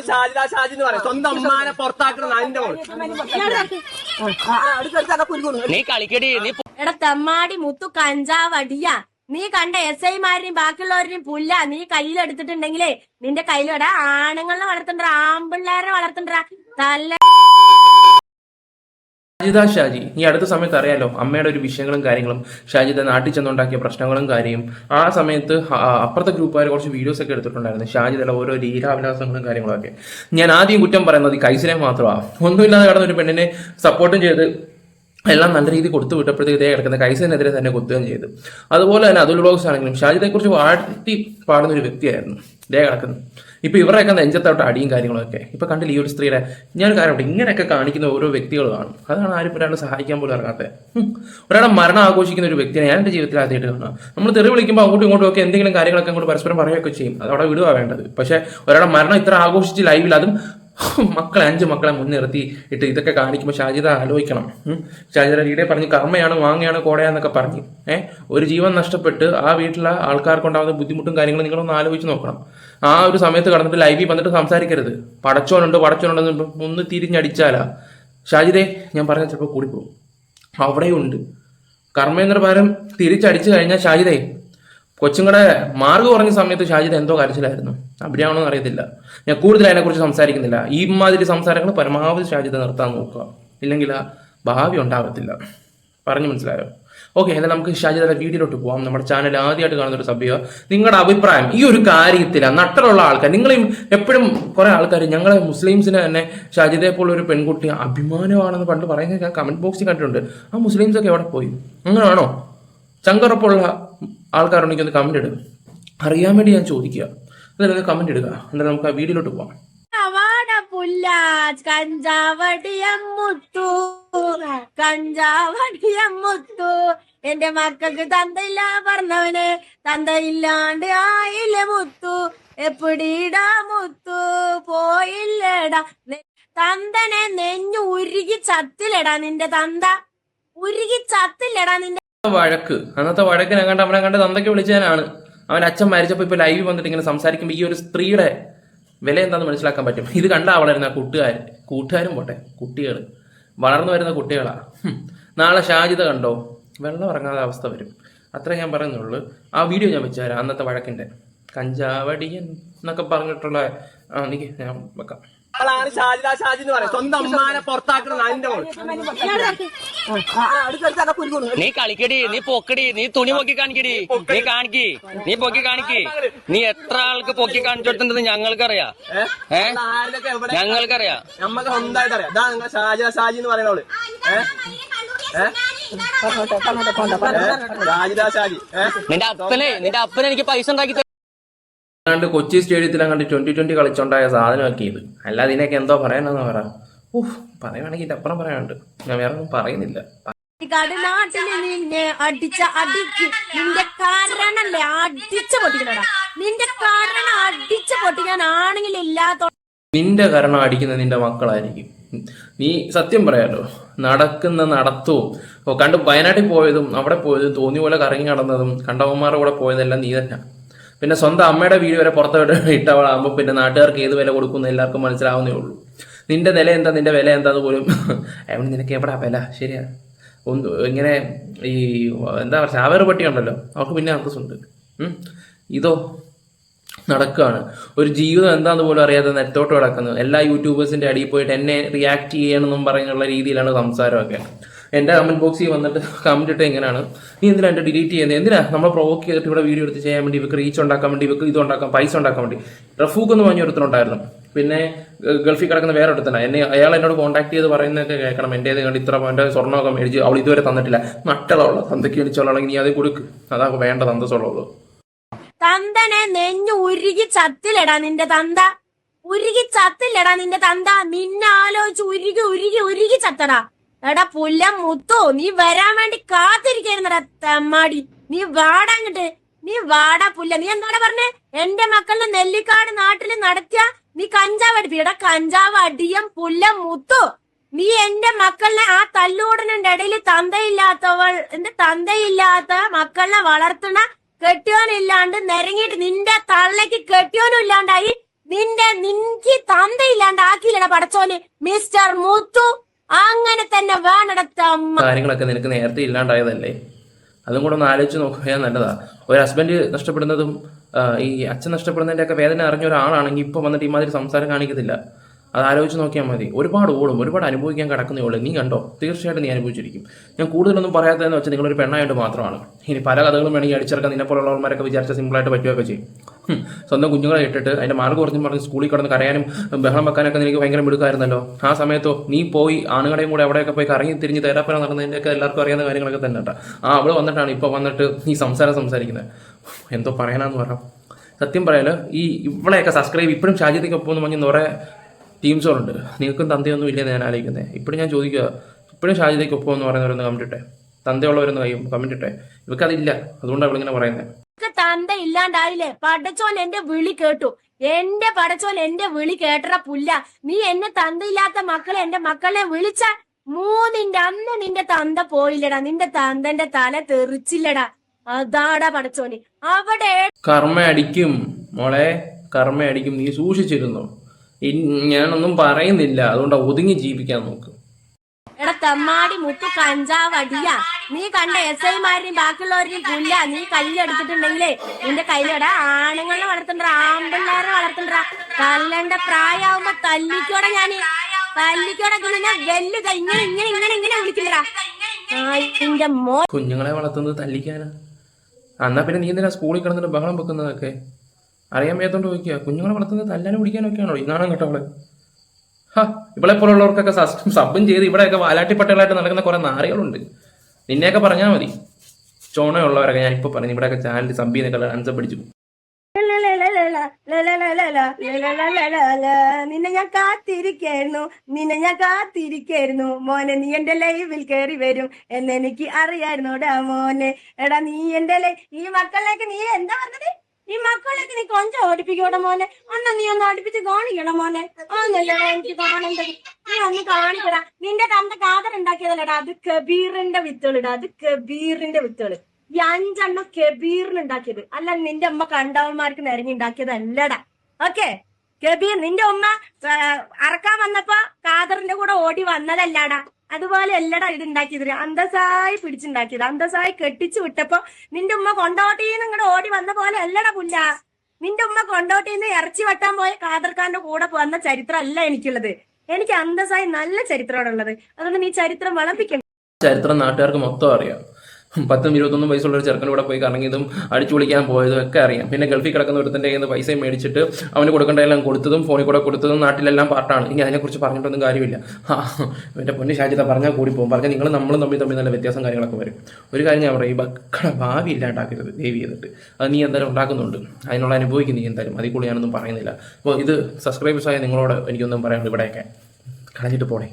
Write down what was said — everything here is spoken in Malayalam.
അവളാണ് ഷാജിദ ഷാജി എന്ന് പറയാം. സ്വന്തം അമ്മാനെ പുറത്താക്കണം അതിന്റെ മോൾ നീ കളിക്കടി നീ എടാ തെമ്മാടി മുത്തു കഞ്ചാവടിയ. നീ കണ്ട എസ് ഐമാരെയും ബാക്കിയുള്ളവരെയും പുല്ല നീ കയ്യിലെടുത്തിട്ടുണ്ടെങ്കിലേ നിന്റെ കയ്യിലെടാ ആണുങ്ങളെ വളർത്തണ്ട ആമ്പിള്ളേരെ വളർത്തണ്ട തല്ല ഷാജിദ ഷാജി ഈ അടുത്ത സമയത്ത് അറിയാലോ അമ്മയുടെ ഒരു വിഷയങ്ങളും കാര്യങ്ങളും ഷാജിദ നാട്ടിൽ ചെന്നുണ്ടാക്കിയ പ്രശ്നങ്ങളും കാര്യം ആ സമയത്ത് അപ്പുറത്തെ ഗ്രൂപ്പുകാർ കുറച്ച് വീഡിയോസ് ഒക്കെ എടുത്തിട്ടുണ്ടായിരുന്നു ഷാജിദയുടെ ഓരോ ലീലാവിലാസങ്ങളും കാര്യങ്ങളൊക്കെ. ഞാൻ ആദ്യം കുറ്റം പറയുന്നത് കൈസിനെ മാത്രമാണ് ഒന്നുമില്ലാതെ കടന്ന ഒരു പെണ്ണിനെ സപ്പോർട്ടും ചെയ്ത് എല്ലാം നല്ല രീതിയിൽ കൊടുത്തു വിട്ടപ്പോഴത്തേക്ക് ഇതേ കിടക്കുന്ന കൈസിനെതിരെ തന്നെ കുത്തുകയും ചെയ്തു. അതുപോലെ തന്നെ അതുൽ ബ്ലോഗ്സ് ആണെങ്കിലും ഷാജിദയെക്കുറിച്ച് വാഴ്ത്തി പാടുന്ന ഒരു വ്യക്തിയായിരുന്നു. ഇതേ കിടക്കുന്നു. ഇപ്പൊ ഇവരെയൊക്കെ നെഞ്ചത്തോട്ട് അടിയും കാര്യങ്ങളൊക്കെ. ഇപ്പൊ കണ്ടില്ല ഈ ഒരു സ്ത്രീയുടെ ഞാൻ കാര്യമുണ്ട് ഇങ്ങനെയൊക്കെ കാണിക്കുന്ന ഓരോ വ്യക്തികൾ കാണും. അതാണ് ആരും ഒരാളെ സഹായിക്കാൻ പോലും ഇറങ്ങാത്തത് ഒരാളെ മരണം ആഘോഷിക്കുന്ന ഒരു വ്യക്തിയെ ഞാൻ എന്റെ ജീവിതത്തിൽ ആദ്യമായിട്ട് കാണാം നമ്മൾ തെറി വിളിക്കുമ്പോൾ അങ്ങോട്ടും ഇങ്ങോട്ടും ഒക്കെ എന്തെങ്കിലും കാര്യങ്ങളൊക്കെ അങ്ങോട്ട് പരസ്പരം പറയുകയൊക്കെ ചെയ്യും. അതവിടെ വിടുക വേണ്ടത്. പക്ഷേ ഒരാളെ മരണം ഇത്ര ആഘോഷിച്ച് ലൈവിൽ അതും മക്കളെ അഞ്ച് മക്കളെ മുൻനിർത്തി ഇട്ട് ഇതൊക്കെ കാണിക്കുമ്പോൾ ഷാജിത ആലോചിക്കണം. ഷാജിത ലീഡെ പറഞ്ഞ് കർമ്മയാണ് വാങ്ങയാണ് കോടയാന്നൊക്കെ പറഞ്ഞ്. ഏഹ് ഒരു ജീവൻ നഷ്ടപ്പെട്ട് ആ വീട്ടിലെ ആൾക്കാർക്കുണ്ടാകുന്ന ബുദ്ധിമുട്ടും കാര്യങ്ങളും നിങ്ങളൊന്ന് ആലോചിച്ച് നോക്കണം. ആ ഒരു സമയത്ത് കടന്നിട്ട് ലൈവിൽ വന്നിട്ട് സംസാരിക്കരുത്. പടച്ചോനുണ്ട് പടച്ചോനുണ്ടെന്ന് ഒന്ന് തിരിഞ്ഞടിച്ചാലാ. ഷാജിദേ ഞാൻ പറഞ്ഞ ചിലപ്പോൾ കൂടിപ്പോകും അവിടെയുണ്ട്. കർമ്മേന്ദ്ര പകരം തിരിച്ചടിച്ചു കഴിഞ്ഞാൽ ഷാജിദേ കൊച്ചുങ്ങളുടെ മാർഗ് കുറഞ്ഞ സമയത്ത് ഷാജിദ് എന്തോ കരച്ചിലായിരുന്നു. അഭിനയാണോ അറിയത്തില്ല. ഞാൻ കൂടുതൽ അതിനെക്കുറിച്ച് സംസാരിക്കുന്നില്ല. ഈ മാതിരി സംസാരങ്ങൾ പരമാവധി ഷാജിദ് നിർത്താൻ നോക്കുക. ഇല്ലെങ്കിൽ ആ ഭാവി ഉണ്ടാകത്തില്ല. പറഞ്ഞു മനസ്സിലായോ? ഓക്കെ എന്നാൽ നമുക്ക് ഷാജിദയുടെ വീഡിയോയിലോട്ട് പോകാം നമ്മുടെ ചാനൽ ആദ്യമായിട്ട് കാണുന്ന ഒരു സഭ്യ നിങ്ങളുടെ അഭിപ്രായം ഈ ഒരു കാര്യത്തിൽ നട്ടലുള്ള ആൾക്കാർ. നിങ്ങളെയും എപ്പോഴും കുറെ ആൾക്കാർ ഞങ്ങളെ മുസ്ലിംസിന് തന്നെ ഷാജിദയെ പോലുള്ള ഒരു പെൺകുട്ടി അഭിമാനമാണെന്ന് പണ്ട് പറയുന്നത് ഞാൻ കമന്റ് ബോക്സിൽ കണ്ടിട്ടുണ്ട്. ആ മുസ്ലിംസ് ഒക്കെ എവിടെ പോയി? അങ്ങനെയാണോ ചങ്കറപ്പുള്ള ആൾക്കാരുണ്ടെങ്കിൽ ഒന്ന് കമന്റ് ഇടുക അറിയാൻ വേണ്ടി ഞാൻ ചോദിക്കുക. എന്നിട്ട് കമന്റ് ഇടുക. എന്നിട്ട് നമുക്ക് ആ വീഡിയോയിലോട്ട് പുല്ല കഞ്ചാവടിയം മുത്തു കഞ്ചാവടിയം മുത്തു എന്റെ മക്കൾക്ക് തന്തയില്ല പറഞ്ഞവന് തന്തയില്ലാണ്ട് ആയില്ല മുത്തു. എപ്പിടീടാ മുത്തു? പോയില്ലടാ. തന്തനെ നെഞ്ഞു ഉരുകി ചത്തിലടാ നിന്റെ തന്ത. ഉരുകി ചത്തില്ലടാ നിന്റെ വഴക്ക്. അന്നത്തെ വഴക്കിനെ കണ്ട് അവനെ കണ്ട് തന്തയ്ക്ക് വിളിച്ചതിനാണ് അവൻ അച്ഛൻ മരിച്ചപ്പോൾ ഇപ്പൊ ലൈവ് വന്നിട്ട് ഇങ്ങനെ സംസാരിക്കുമ്പോൾ ഈ ഒരു സ്ത്രീയുടെ വില എന്താണെന്ന് മനസ്സിലാക്കാൻ പറ്റും? ഇത് കണ്ടാ വളരുന്ന കൂട്ടുകാർ കൂട്ടുകാരും പോട്ടെ കുട്ടികൾ വളർന്നു വരുന്ന കുട്ടികളാ. നാളെ ഷാജിത കണ്ടോ? വെള്ളം ഇറങ്ങാത്ത അവസ്ഥ വരും. അത്ര ഞാൻ പറയുന്നുള്ളൂ. ആ വീഡിയോ ഞാൻ വെച്ചു തരാം അന്നത്തെ വഴക്കിന്റെ. കഞ്ചാവടിയൻ എന്നൊക്കെ പറഞ്ഞിട്ടുള്ള എനിക്ക് ഞാൻ വെക്കാം. അവളാണ് ഷാജിദ ഷാജി എന്ന് പറയാം സ്വന്തം അമ്മാനെ പുറത്താക്കണം അതിന്റെ മോൾ നീ കളിക്കടി നീ പൊക്കടി നീ തുണി പൊക്കി കാണിക്കടി നീ കാണിക്കി നീ പൊക്കി കാണിക്കി നീ എത്ര ആൾക്ക് പൊക്കി കാണിച്ചു ഞങ്ങൾക്കറിയാ ഞങ്ങൾക്കറിയാം ഏ ഞങ്ങൾക്കറിയാം നമ്മക്ക് സ്വന്തമായിട്ട് അറിയാം ഇതാ നിങ്ങൾ ഷാജിദ ഷാജി എന്ന് പറയുന്നവൾ ഏഹ് ഷാജിദ ഷാജി നിന്റെ അപ്പനെ നിന്റെ അപ്പനെ എനിക്ക് പൈസ ഉണ്ടാക്കി തരും. അല്ലാണ്ട് കൊച്ചി സ്റ്റേഡിയത്തിൽ അങ്ങോട്ട് ട്വന്റി ട്വന്റി കളിച്ചുണ്ടായ സാധനമൊക്കെ ഇത്. അല്ലാതെ ഇതിനൊക്കെ എന്തോ പറയാനെന്ന് പറ. ഊഹ് പറയുവാണെങ്കിൽ ഇതിന്റെ അപ്പുറം പറയാനുണ്ട്. ഞാൻ വേറെ ഒന്നും പറയുന്നില്ല. കടനാട്ടിൽ നിന്നെ അടിച്ച അടിക്ക് നിന്റെ കാരണല്ലേ അടിച്ച പൊട്ടിക്കണടാ. നിന്റെ കാരണം അടിച്ച പൊട്ടിക്കാൻ ആണെങ്കിൽ ഇല്ലാത്ത നിന്റെ കാരണം അടിക്കുന്ന നിന്റെ മക്കളായിരിക്കും. നീ സത്യം പറയാലോ നടക്കുന്ന നടത്തവും ഓ കണ്ട് വയനാട്ടിൽ പോയതും അവിടെ പോയതും തോന്നിയ പോലെ കറങ്ങി നടന്നതും കണ്ടവന്മാരുടെ കൂടെ പോയതെല്ലാം നീ തന്നെ. പിന്നെ സ്വന്തം അമ്മയുടെ വീട് വരെ പുറത്തോട്ട് ഇട്ടവളാകുമ്പോൾ പിന്നെ നാട്ടുകാർക്ക് ഏത് വില കൊടുക്കുന്ന എല്ലാവർക്കും മനസ്സിലാവുന്നേ ഉള്ളൂ. നിന്റെ നില എന്താ? നിന്റെ വില എന്താന്ന് പോലും അവൻ നിനക്ക് എവിടാ വില? ശരിയാ. ഒന്ന് ഇങ്ങനെ ഈ എന്താ പറയുക ചാവേർ പട്ടി ഉണ്ടല്ലോ അവർക്ക് പിന്നെ അന്തസ്സുണ്ട്. ഇതോ നടക്കുകയാണ്. ഒരു ജീവിതം എന്താന്ന് പോലും അറിയാതെ നെറ്റോട്ട് കിടക്കുന്നത് എല്ലാ യൂട്യൂബേഴ്സിന്റെ അടിയിൽ പോയിട്ട് എന്നെ റിയാക്ട് ചെയ്യണമെന്നും പറയുന്നുള്ള രീതിയിലാണ് സംസാരമൊക്കെ. എന്റെ കമന്റ് ബോക്സിൽ വന്നിട്ട് കമന്റ് ഇട്ട് എങ്ങനെയാണ്? നീ എന്തിനാ എന്റെ ഡിലീറ്റ് ചെയ്യുന്നത് എന്തിനാ? നമ്മൾ പ്രൊവോക്ക് ചെയ്തിട്ട് ഇവിടെ വീഡിയോ എടുത്ത് ചെയ്യാൻ വേണ്ടി ഇവർക്ക് റീച്ച് ഉണ്ടാക്കാൻ വേണ്ടി ഇവർക്ക് ഇത് ഉണ്ടാക്കാൻ പൈസ ഉണ്ടാക്കാൻ വേണ്ടി. റഫൂക്ക് എന്ന് പറഞ്ഞ ഒരുത്തനുണ്ടായിരുന്നു. പിന്നെ ഗൾഫിൽ കിടക്കുന്ന വേറെ ഒരുത്തനാണ് എന്നെ അയാൾ എന്നോട് കോൺടാക്ട് ചെയ്ത് പറയുന്നതൊക്കെ കേൾക്കണം. എന്റെ കണ്ട് ഇത്ര എന്റെ സ്വർണമൊക്കെ മേടിച്ച് അവൾ ഇതുവരെ തന്നിട്ടില്ല. മറ്റുള്ള തന്തയ്ക്ക് മേടിച്ചോളാണെങ്കിൽ നീ അത് കൊടുക്ക്. അതാ വേണ്ട തന്തസ്സുള്ളൂ തന്തനെ നെഞ്ഞു ഉരുകി ചത്തില്ലടാ നിന്റെ തന്ത. ഉരുകി ചത്തില്ലടാ നിന്റെ തന്ത. നിന്നെ ആലോചിച്ച് ഉരുകി ഉരുകി ഉരുകി ചത്തടാ. എടാ പുല്ല മുത്തു നീ വരാൻ വേണ്ടി കാത്തിരിക്കായിരുന്നടാ തെമ്മാടി. നീ വാടാ വാടാങ്ങിട്ട് നീ വാടാ പുല്ല. നീ എന്താടാ പറഞ്ഞേ? എന്റെ മക്കളുടെ നെല്ലിക്കാട് നാട്ടിൽ നടത്തിയ നീ കഞ്ചാവ് അടിപ്പി എടാ കഞ്ചാവ് അടിയം പുല്ല മുത്തു. നീ എന്റെ മക്കളിനെ ആ തല്ലൂടനുടെ ഇടയിൽ തന്തയില്ലാത്തവൾ എന്റെ തന്തയില്ലാത്ത മക്കളിനെ വളർത്തണ കെട്ടിയോനില്ലാണ്ട് നിരങ്ങിയിട്ട് നിന്റെ തള്ളക്ക് കെട്ടിയോനും ഇല്ലാണ്ടായി. നിന്റെ നിനക്ക് തന്തയില്ലാണ്ട് ആക്കിയില്ലടാ പടച്ചോന്. മിസ്റ്റർ മുത്തു. അങ്ങനെ തന്നെ വേണടത്തമ്മ കാര്യങ്ങളൊക്കെ നിനക്ക് നേരത്തെ ഇല്ലാണ്ടായതല്ലേ? അതും കൂടെ ഒന്ന് ആലോചിച്ച് നോക്കിയാൽ നല്ലതാ. ഒരു ഹസ്ബൻഡ് നഷ്ടപ്പെടുന്നതും ഈ അച്ഛൻ നഷ്ടപ്പെടുന്നതിന്റെ ഒക്കെ വേദന അറിഞ്ഞ ഒരാളാണെങ്കിൽ ഇപ്പൊ വന്നിട്ട് ഇമാതിരി സംസാരം കാണിക്കത്തില്ല. അത് ആലോചിച്ച് നോക്കിയാൽ മതി. ഒരുപാട് ഓടും ഒരുപാട് അനുഭവിക്കാൻ കിടക്കുന്നേ ഉള്ളൂ. നീ കണ്ടോ? തീർച്ചയായിട്ടും നീ അനുഭവിച്ചിരിക്കും. ഞാൻ കൂടുതലൊന്നും പറയാത്തതെന്ന് വെച്ചാൽ നിങ്ങളൊരു പെണ്ണായിട്ട് മാത്രമാണ്. ഇനി പല കഥകളും വേണമെങ്കിൽ അടിച്ചിറക്കാൻ നിന്നെ പോലുള്ളവന്മാരൊക്കെ വിചാരിച്ച സിമ്പിളായിട്ട് പറ്റുകയൊക്കെ ചെയ്യും. സ്വന്തം കുഞ്ഞുങ്ങളെ ഇട്ടിട്ട് അതിന്റെ മാർഗ കുറഞ്ഞു പറഞ്ഞ് സ്കൂളിൽ കിടന്ന് കരയാനും ബഹളം വെക്കാനൊക്കെ എനിക്ക് ഭയങ്കര മിടുക്കായിരുന്നല്ലോ. ആ സമയത്തോ നീ പോയി ആണുങ്ങളെയും കൂടെ അവിടെയൊക്കെ പോയി കറങ്ങി തിരിഞ്ഞ് തേരാപ്പന നടന്നതിന്റെയൊക്കെ എല്ലാവർക്കും അറിയാവുന്ന കാര്യങ്ങളൊക്കെ തന്നെ ആ അവൾ വന്നിട്ടാണ് ഇപ്പോൾ വന്നിട്ട് ഈ സംസാരം സംസാരിക്കുന്നത് എന്തോ പറയാനാന്ന് പറയാം സത്യം പറയാലോ ഈ ഇവളെയൊക്കെ സബ്സ്ക്രൈബ് ഇപ്പോഴും ഷാജിത്തേക്കൊപ്പം എന്ന് പറഞ്ഞ് കുറേ ടീംസുകളുണ്ട് നിങ്ങൾക്കും തന്തയൊന്നും ഇല്ലെന്ന് ഞാൻ ആലോചിക്കുന്നത് ഇപ്പോഴും ഞാൻ ചോദിക്കുക ഇപ്പോഴും ഷാജിത്തേക്കൊപ്പം എന്ന് പറയുന്നവരൊന്ന് കമന്റ് ഇട്ടെ. തന്തയുള്ളവരൊന്ന് കൈ കമന്റ് ഇവർക്കതില്ല അതുകൊണ്ടാണ് അവളിങ്ങനെ പറയുന്നത് തന്ത ഇല്ലാണ്ടായില്ലേ? പടച്ചോൻ എന്റെ വിളി കേട്ടു. എന്റെ പടച്ചോൻ എന്റെ വിളി കേട്ടറ പുല്ല. നീ എന്നെ തന്തയില്ലാത്ത മക്കളെ എന്റെ മക്കളെ വിളിച്ച മൂന്നിന്റെ അന്ന് നിന്റെ തന്ത പോയില്ലടാ. നിന്റെ തന്തന്റെ തല തെറിച്ചില്ലടാ. അതാടാ പടച്ചോന്. അവിടെ കർമ്മ അടിക്കും മോളെ. കർമ്മ അടിക്കും. നീ സൂക്ഷിച്ചിരുന്നു? ഞാനൊന്നും പറയുന്നില്ല. അതുകൊണ്ട് ഒതുങ്ങി ജീവിക്കാൻ നോക്ക്. എടാ തമ്മാടി മുത്തു കഞ്ചാവ് അടിയാ നീ കണ്ട എസ് ഐമാരുടെയും ബാക്കിയുള്ളവരെയും കൊല്ല നീ കല്ലെടുത്തിട്ടുണ്ടെങ്കിലേ നിന്റെ കല്ലടാ ആണുങ്ങളെ വളർത്തണ്ട ആമ്പിള്ളേരെ വളർത്തണ്ട കല്ലന്റെ പ്രായാവുമ്പോ തല്ലിക്കോടെ ഞാൻ തല്ലിക്കോടെ നിന്നെ വെല്ലു കൈ ഇങ്ങനെ ഇങ്ങനെ ഇങ്ങനെ ഇങ്ങനെ വിളിക്കണ്ടാ മോ കുഞ്ഞുങ്ങളെ വളർത്തുന്നത് തല്ലിക്കാനാ. എന്നാ പിന്നെ നീ എന്തിനാ സ്കൂളിൽ കിടന്നിട്ട് ബഹളം വെക്കുന്നതൊക്കെ? അറിയാൻ വയ്യാത്തോണ്ട് ചോദിക്കുക. കുഞ്ഞുങ്ങളെ വളർത്തുന്നത് തല്ലാനും പിടിക്കാനൊക്കെയാണോ? ഇന്നാണോ കേട്ടോ അവളെ. ഹാ ഇവളെ പോലുള്ളവർക്കൊക്കെ സബും ചെയ്ത് ഇവിടെയൊക്കെ വാലാട്ടിപ്പട്ടകളായിട്ട് നടക്കുന്ന കുറെ നാറികളുണ്ട്. നിന്നെയൊക്കെ പറഞ്ഞാൽ മതി. ചോണയുള്ളവരൊക്കെ ഞാൻ ഇപ്പൊ പറഞ്ഞു ഇവിടെയൊക്കെ ചാനൽ സബ് ചെയ്യുന്ന അൻസ പിടിച്ചു. നിന്നെ ഞാൻ കാത്തിരിക്കായിരുന്നു. നിന്നെ ഞാൻ കാത്തിരിക്കായിരുന്നു. മോനെ നീ എന്റെ ലൈവിൽ കയറി വരും എന്ന് എനിക്ക് അറിയായിരുന്നോടാ മോനെ. എടാ നീ എന്റെ ഈ മക്കളിലേക്ക് നീ എന്താ പറഞ്ഞത്? ഈ മക്കളിലേക്ക് നീ കൊഞ്ചം ഓടിപ്പിക്കൂടെ മോനെ? ഒന്ന് നീ ഒന്ന് അടുപ്പിച്ച് കാണിക്കണം മോനെ. ഒന്നല്ലേ എനിക്ക് കാണേണ്ടത് ഒന്ന് കാണിക്കടാ നിന്റെ തന്റെ കാതർ ഉണ്ടാക്കിയതല്ലടാ അത് കബീറിന്റെ വിത്തുകളിടാ അത് കബീറിന്റെ വിത്തുകൾ ഈ അഞ്ചെണ്ണം കബീറിന് ഉണ്ടാക്കിയത്. അല്ല നിന്റെ അമ്മ കണ്ടവന്മാർക്ക് നിരങ്ങി ഉണ്ടാക്കിയതല്ലടാ ഓക്കെ? കബീർ നിന്റെ ഉമ്മ അറക്കാൻ വന്നപ്പോ കാതറിന്റെ കൂടെ ഓടി വന്നതല്ലാടാ. അതുപോലെ അല്ലടാ ഇത് ഉണ്ടാക്കിയത്. അന്തസായി പിടിച്ചുണ്ടാക്കിയത്. അന്തസായി കെട്ടിച്ചു വിട്ടപ്പോ നിന്റെ ഉമ്മ കൊണ്ടോട്ടിന്ന് ഇങ്ങോട്ട് ഓടി വന്ന പോലെ അല്ലടാ പുല്ല. നിന്റെ ഉമ്മ കൊണ്ടോട്ടിന്ന് ഇറച്ചി വെട്ടാൻ പോയ കാതർക്കാന്റെ കൂടെ വന്ന ചരിത്രം അല്ല എനിക്കുള്ളത്. എനിക്ക് അന്തസ്സായി നല്ല ചരിത്രമാണുള്ളത്. അതുകൊണ്ട് നീ ചരിത്രം വളപ്പിക്കണം ചരിത്രം നാട്ടുകാർക്ക് മൊത്തം അറിയാം. പത്തും ഇരുപത്തൊന്നും വയസ്സുള്ള ഒരു ചെറുക്കൻ കൂടെ പോയി കറങ്ങിയതും അടിച്ചു വിളിക്കാൻ പോയതും ഒക്കെ അറിയാം. പിന്നെ ഗൾഫിൽ കിടക്കുന്ന ഒരുത്തന്റെ കയ്യിൽ നിന്ന് പൈസയും മേടിച്ചിട്ട് അവന് കൊടുക്കേണ്ടതെല്ലാം കൊടുത്തതും ഫോണിൽ കൂടെ കൊടുത്തതും നാട്ടിലെല്ലാം പാർട്ടാണ് ഇനി അതിനെക്കുറിച്ച് പറഞ്ഞിട്ടൊന്നും കാര്യമില്ല. എന്റെ പൊന്നു ഷാജിത പറഞ്ഞാൽ കൂടി പോകും പറഞ്ഞാൽ നിങ്ങൾ നമ്മളും തമ്മിൽ തമ്മിൽ നല്ല വ്യത്യാസം കാര്യങ്ങളൊക്കെ വരും. ഒരു കാര്യം ഞാൻ പറയും മക്കളെ ഭാവി ഇല്ലാണ്ടാക്കരുത് ദേവി ചെയ്തിട്ട് അത് നീ എന്തായാലും ഉണ്ടാക്കുന്നുണ്ട്. അതിനുള്ള അനുഭവിക്കും നീ എന്തായാലും. അതിൽ കൂടി ഞാനൊന്നും പറയുന്നില്ല. അപ്പോൾ ഇത് സബ്സ്ക്രൈബേഴ്സായ നിങ്ങളോട് എനിക്കൊന്നും പറയാനുള്ളൂ ഇവിടെയൊക്കെ. കളഞ്ഞിട്ട് പോണേ.